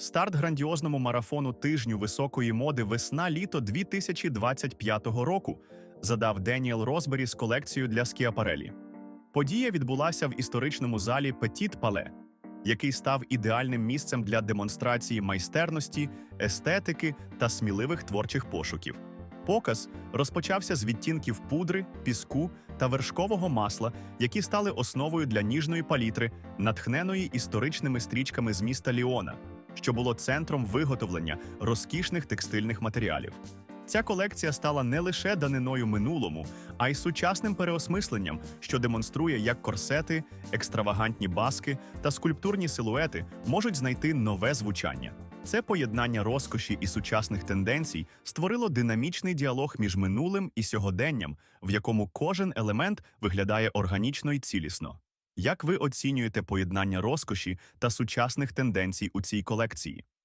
Старт грандіозному марафону тижню високої моди весна-літо 2025 року задав Деніел Розбері з колекцією для скіапарелі. Подія відбулася в історичному залі Петіт Пале, який став ідеальним місцем для демонстрації майстерності, естетики та сміливих творчих пошуків. Показ розпочався з відтінків пудри, піску та вершкового масла, які стали основою для ніжної палітри, натхненої історичними стрічками з міста Ліона, що було центром виготовлення розкішних текстильних матеріалів. Ця колекція стала не лише даниною минулому, а й сучасним переосмисленням, що демонструє, як корсети, екстравагантні баски та скульптурні силуети можуть знайти нове звучання. Це поєднання розкоші і сучасних тенденцій створило динамічний діалог між минулим і сьогоденням, в якому кожен елемент виглядає органічно і цілісно. Як ви оцінюєте поєднання розкоші та сучасних тенденцій у цій колекції?